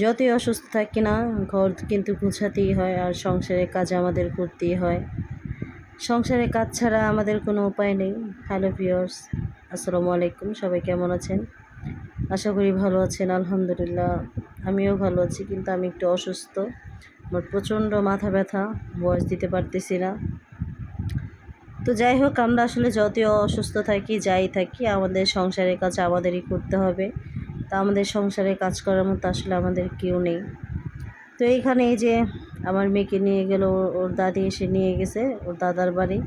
যতই অসুস্থ থাকি না, ঘর কিন্তু গুছাতেই হয় আর সংসারের কাজ আমাদের করতেই হয়। সংসারের কাজ ছাড়া আমাদের কোনো উপায় নেই। হ্যালো ভিওর্স আসসালামু আলাইকুম। সবাই কেমন আছেন? আশা করি ভালো আছেন, আলহামদুলিল্লাহ। আমিও ভালো আছি, কিন্তু আমি একটু অসুস্থ। আমার প্রচণ্ড মাথা ব্যথা বয়স দিতে পারতেছি না। তো যাই হোক, আমরা আসলে যতই অসুস্থ থাকি, যাই থাকি, আমাদের সংসারের কাজ আমাদেরই করতে হবে। তা আমাদের সংসারে কাজ করার মতো আসলে আমাদের কেউ নেই। তো এইখানে এই যে আমার মেয়েকে নিয়ে গেল, ওর দাদি এসে নিয়ে গেছে, ওর দাদার বাড়ি।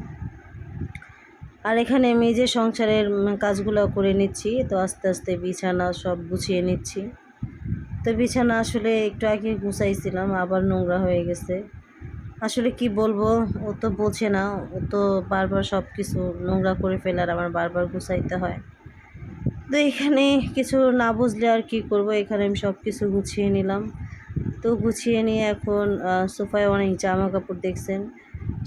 আর এখানে আমি যে সংসারের কাজগুলো করে নিচ্ছি, তো আস্তে আস্তে বিছানা সব গুছিয়ে নিচ্ছি। তো বিছানা আসলে একটু আগে গুছাইছিলাম, আবার নোংরা হয়ে গেছে। আসলে কি বলব, ও তো বোঝে না, ও তো বারবার সব কিছু নোংরা করে ফেলার, আমার বারবার গুছাইতে হয়। তো এখানে কিছু না বুঝলে আর কি করব? এখানে আমি সব কিছু গুছিয়ে নিলাম। তো গুছিয়ে নিয়ে এখন সোফায় অনেক জামা কাপড় দেখছেন।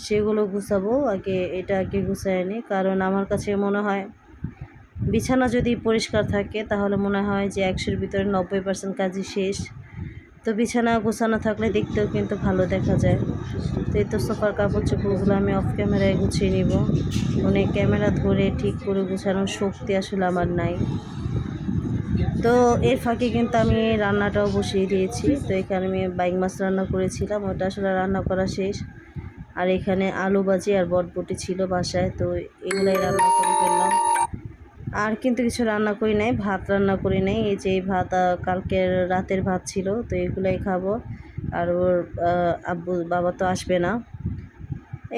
সেগুলো গুছাবো। আগে এটা আগে গুছায় নিই কারণ আমার কাছে মনে হয়, বিছানা যদি পরিষ্কার থাকে, তাহলে মনে হয় যে একশোর ভিতরে নব্বই পার্সেন্ট কাজই শেষ। তো বিছানা গোছানো থাকলে দেখতেও কিন্তু ভালো দেখা যায়। তো এই তো সোফার কাপড় চোপড়গুলো আমি অফ ক্যামেরায় গুছিয়ে নিব। মানে ক্যামেরা ধরে ঠিক করে গুছানোর শক্তি আসলে আমার নাই। তো এর ফাঁকে কিন্তু আমি রান্নাটাও বসিয়ে দিয়েছি। তো এখানে আমি বাইক মাছ রান্না করেছিলাম, ওটা আসলে রান্না করা শেষ। আর এখানে আলু ভাজি আর বটবটি ছিল বাসায়, তো এগুলাই রান্না করে ফেললাম। আর কিন্তু কিছু রান্না করি নাই, ভাত রান্না করি নাই। এই যে ভাত কালকের রাতের ভাত ছিল, তো এগুলাই খাব। আর ওর আব্বু, বাবা তো আসবে না।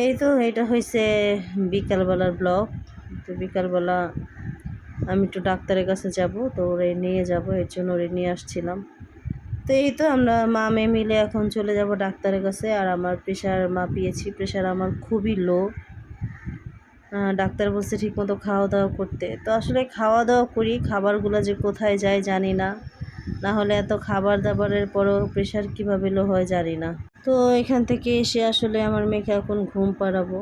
এই তো, এটা হয়েছে বিকালবেলার ব্লগ তো বিকালবেলা আমি একটু ডাক্তারের কাছে যাব, তো ওরে নিয়ে যাব, এর জন্য ওরে নিয়ে আসছিলাম। তো এই তো, আমরা মা মেয়ে মিলে এখন চলে যাব ডাক্তারের কাছে। আর আমার প্রেশার মাপিয়েছি প্রেশার আমার খুবই লো ডাক্তার বলছে ঠিকমতো খাওয়া দাওয়া করতে। তো আসলে খাওয়া দাওয়া করি, খাবারগুলো যে কোথায় যায় জানি না। না হলে এত খাবার দাবারের পরও প্রেশার কীভাবে লো হয় জানি না। তো এখান থেকে এসে আসলে আমার মেয়েকে এখন ঘুম পাড়াবো।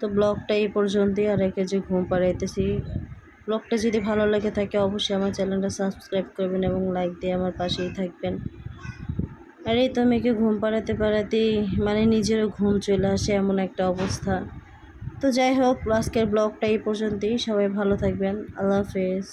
তো ব্লগটা এই পর্যন্তই। আর একে যে ঘুম পাড়াইতেছি, ব্লগটা যদি ভালো লাগে থাকে অবশ্যই আমার চ্যানেলটা সাবস্ক্রাইব করবেন এবং লাইক দিয়ে আমার পাশেই থাকবেন। আর এই তো মেয়েকে ঘুম পাড়াতে পাড়াতেই মানে নিজেরও ঘুম চলে আসে এমন একটা অবস্থা। তো যাই হোক আজকের ব্লগটা এই পর্যন্তই। সবাই ভালো থাকবেন। আল্লাহ হাফেজ।